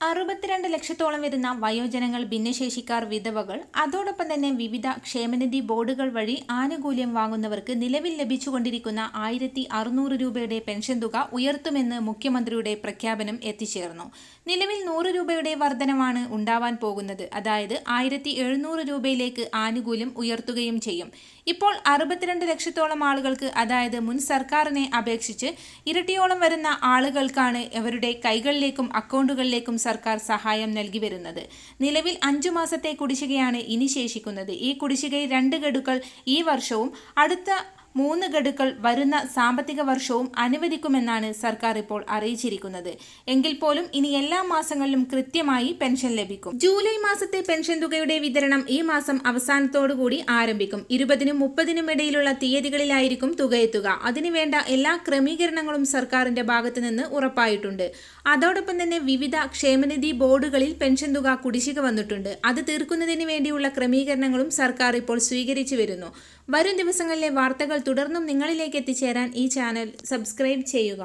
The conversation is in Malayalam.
അറുപത്തിരണ്ട് ലക്ഷത്തോളം വരുന്ന വയോജനങ്ങൾ ഭിന്നശേഷിക്കാർ വിധവകൾ അതോടൊപ്പം തന്നെ വിവിധ ക്ഷേമനിധി ബോർഡുകൾ വഴി ആനുകൂല്യം വാങ്ങുന്നവർക്ക് നിലവിൽ ലഭിച്ചുകൊണ്ടിരിക്കുന്ന ആയിരത്തി അറുന്നൂറ് രൂപയുടെ പെൻഷൻ തുക ഉയർത്തുമെന്ന് മുഖ്യമന്ത്രിയുടെ പ്രഖ്യാപനം എത്തിച്ചേർന്നു. നിലവിൽ നൂറ് രൂപയുടെ വർധനമാണ് ഉണ്ടാവാൻ പോകുന്നത്. അതായത് ആയിരത്തി എഴുന്നൂറ് രൂപയിലേക്ക് ആനുകൂല്യം ഉയർത്തുകയും ചെയ്യും. ഇപ്പോൾ അറുപത്തിരണ്ട് ലക്ഷത്തോളം ആളുകൾക്ക് അതായത് മുൻ സർക്കാരിനെ അപേക്ഷിച്ച് ഇരട്ടിയോളം വരുന്ന ആളുകൾക്കാണ് അവരുടെ കൈകളിലേക്കും അക്കൗണ്ടുകളിലേക്കും സർക്കാർ സഹായം നൽകി വരുന്നത്. നിലവിൽ അഞ്ചു മാസത്തെ കുടിശ്ശികയാണ് ഇനി ശേഷിക്കുന്നത്. ഈ കുടിശ്ശികയിൽ രണ്ട് ഗഡുക്കൾ ഈ വർഷവും അടുത്ത മൂന്ന് ഗഡുക്കൾ വരുന്ന സാമ്പത്തിക വർഷവും അനുവദിക്കുമെന്നാണ് സർക്കാർ ഇപ്പോൾ അറിയിച്ചിരിക്കുന്നത്. എങ്കിൽ പോലും ഇനി എല്ലാ മാസങ്ങളിലും കൃത്യമായി പെൻഷൻ ലഭിക്കും. ജൂലൈ മാസത്തെ പെൻഷൻ തുകയുടെ വിതരണം ഈ മാസം അവസാനത്തോടുകൂടി ആരംഭിക്കും. ഇരുപതിനും മുപ്പതിനും ഇടയിലുള്ള തീയതികളിലായിരിക്കും തുക എത്തുക. അതിനുവേണ്ട എല്ലാ ക്രമീകരണങ്ങളും സർക്കാരിന്റെ ഭാഗത്തു നിന്ന് ഉറപ്പായിട്ടുണ്ട്. അതോടൊപ്പം തന്നെ വിവിധ ക്ഷേമനിധി ബോർഡുകളിൽ പെൻഷൻ തുക കുടിശ്ശിക വന്നിട്ടുണ്ട്. അത് തീർക്കുന്നതിന് വേണ്ടിയുള്ള ക്രമീകരണങ്ങളും സർക്കാർ ഇപ്പോൾ സ്വീകരിച്ചു വരുന്നു. വരും ദിവസങ്ങളിലെ വാർത്തകൾ തുടർന്നും നിങ്ങളിലേക്ക് എത്തിച്ചേരാൻ ഈ ചാനൽ സബ്സ്ക്രൈബ് ചെയ്യുക.